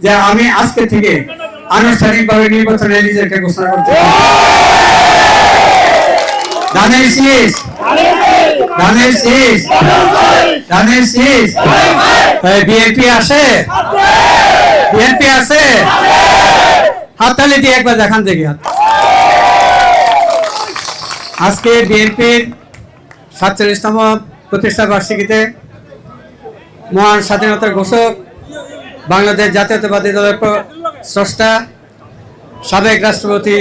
যে আমি আজকে থেকে আনুষ্ঠানিকভাবে নির্বাচনে নিজেকে ঘোষণা করতে বিএনপি। আজকে বিএনপির সাতচল্লিশতম প্রতিষ্ঠা বার্ষিকীতে মহান স্বাধীনতার ঘোষক বাংলাদেশ জাতীয়তাবাদী দলের স্রষ্টা, সাবেক রাষ্ট্রপতি,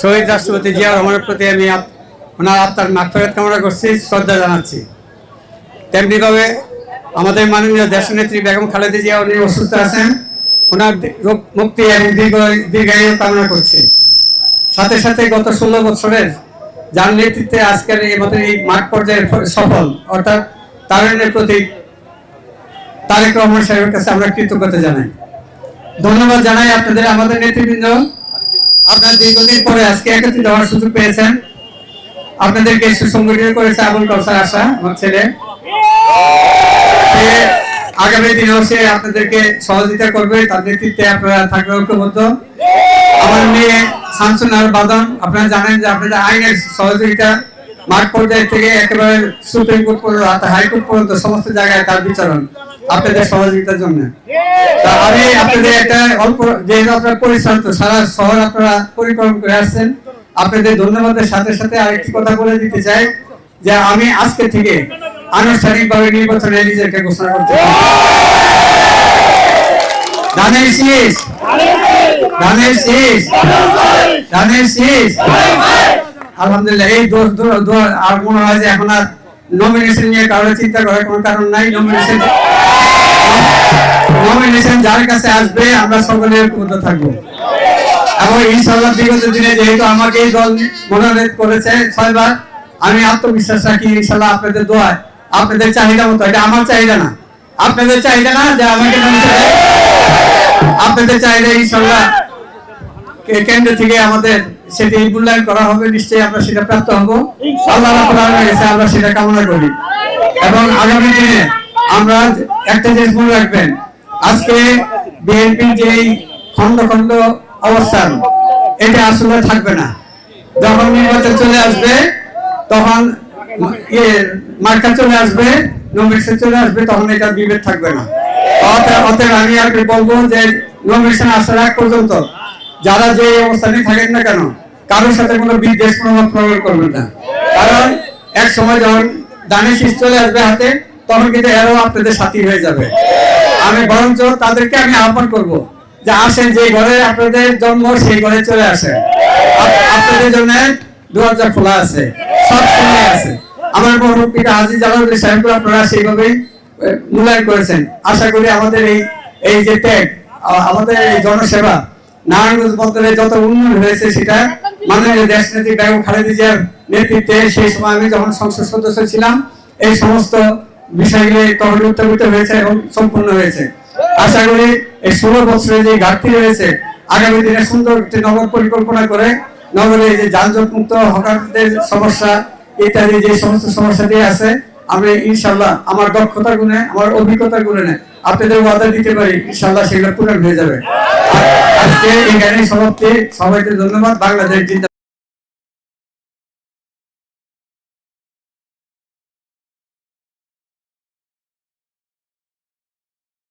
শহীদ রাষ্ট্রপতি জিয়া রহমানের প্রতি আমি ওনার আত্মার মাগফিরাত কামনা করছি, শ্রদ্ধা জানাচ্ছি। তেমনিভাবে আমাদের মাননীয় দেশনেত্রী বেগম খালেদা জিয়া, উনি অসুস্থ আছেন। ওনার রোগ মুক্তি এবং দীর্ঘ দীর্ঘায়ু কামনা করছি। সাথে সাথে গত ষোলো বছরের যার নেতৃত্বে আজকের এই আমাদের এই মাঠ পর্যায়ের সফল, অর্থাৎ তারুণ্যের প্রতীক তারেক রহমান সাহেবের কাছে আমরা কৃতজ্ঞতা জানাই। ধন্যবাদ জানাই আপনাদের, আমাদের নেতৃবৃন্দ। আপনারা দীর্ঘদিন পরে আজকে একত্রিত হওয়ার সুযোগ পেয়েছেন। আপনাদেরকে সুসংগঠিত করেছে আবুল কৌসার আশা, আমার ছেলে। আগামী দিনেও সে আপনাদেরকে সহযোগিতা করবে, তার নেতৃত্বে আপনারা থাকবে ঐক্যবদ্ধ। আমার মেয়ে শামসুন আর বাদন, আপনারা জানেন যে আপনাদের আইনের সহযোগিতা মাঠ পর্যায় থেকে একেবারে সুপ্রিম কোর্ট পর্যন্ত হাইকোর্ট পর্যন্ত সমস্ত জায়গায় তার বিচারণ আপনাদের সহযোগিতার জন্য। আমি আপনাদের একটা অল্প, যে আপনারা পরিশ্রান্ত সারা শহর আপনারা পরিক্রম করে আসছেন। আপনাদের ধন্যবাদের সাথে সাথে আরেকটি কথা বলে দিতে চাই, যে আমি আজকে থেকে আনুষ্ঠানিকভাবে নির্বাচনে নিজেকে ঘোষণা করতে। ধানের শীষ ধানের শীষ ধানের শীষ। আলহামদুলিল্লাহ, এই দোষ আর মনে হয় যে এখন আর নমিনেশন নিয়ে কারোর চিন্তা করার কোনো কারণ নাই নমিনেশন নমিনেশন যার কাছে আসবে, আমরা সকলে ঐক্যবদ্ধ থাকব। এবং ইনশাআল্লাহ বিগত দিনে যেহেতু আমাকে এই দল মনোনীত করেছে ছয়বার, আমি আত্মবিশ্বাস রাখি, ইনশাআল্লাহ আপনাদের দোয়ায়। আপনাদের চাহিদা মতো, এটা আমার চাহিদা না। আপনাদের চাহিদা না, যে আমাকে। আপনাদের চাহিদা ইনশাআল্লাহ কে- কেন্দ্র থেকে আমাদের সেটি মূল্যায়ন করা হবে, নিশ্চয়ই আমরা সেটা প্রাপ্ত হব। আমরা সেটা কামনা করি। এবং আগামী দিনে আমরা একটা জিনিস মনে রাখবেন, আজকে বিএনপি যে খন্ড খন্ড অবস্থান, এটা আসলে থাকবে না। যখন নির্বাচন চলে আসবে, তখন ইয়ে মার্কা চলে আসবে নমিনেশন চলে আসবে, তখন এটা বিভেদ থাকবে না। অতএব- আমি কি বলব যে নমিনেশন আসার আগ পর্যন্ত যারা যে অবস্থানে থাকেন না কেন কারোর সাথে কোনো বিদ্বেষ প্রভাব প্রয়োগ করবেন না। কারণ এক সময় যখন দানের শীষ চলে আসবে হাতে তখন কিন্তু এরাও আপনাদের সাথী হয়ে যাবে। আমি বরঞ্চ তাদেরকে আমি আহ্বান করব যে আসেন যে ঘরে আপনাদের জন্ম সেই ঘরে চলে আসেন। আপনাদের জন্য দরজা খোলা আছে সব সময় আছে। আমার বড় পিতা হাজি জালাল সাহেব আপনারা সেইভাবেই আহ, মূল্যায়ন করেছেন। আশা করি আমাদের এই এই যে ত্যাগ আ- আমাদের এই জনসেবা নারায়ণগঞ্জ বন্দরে যত উন্নয়ন হয়েছে সেটা মাননীয় দেশ নেত্রী বেগম খালেদা জিয়ার নেতৃত্বে সেই সময় আমি যখন সংসদ সদস্য ছিলাম, এই সমস্ত বিষয়গুলি তখন উত্থাপিত হয়েছে এবং সম্পূর্ণ হয়েছে। আশা করি এই ষোলো বছরে যে ঘাটতি রয়েছে, আগামী দিনে সুন্দর একটি নগর পরিকল্পনা করে নগরে যে যানজট মুক্ত হকারদের সমস্যা ইত্যাদি যে সমস্ত সমস্যা দিয়ে আছে, আমি ইনশাল্লাহ আমার দক্ষতার গুণে, আমার অভিজ্ঞতার গুণে আপনাদের ওয়াদা দিতে পারি ইনশাল্লাহ সেগুলো পূরণ হয়ে যাবে। আজকে এখানে সমাপ্তি সবাইকে ধন্যবাদ বাংলাদেশ জিন্দাবাদ।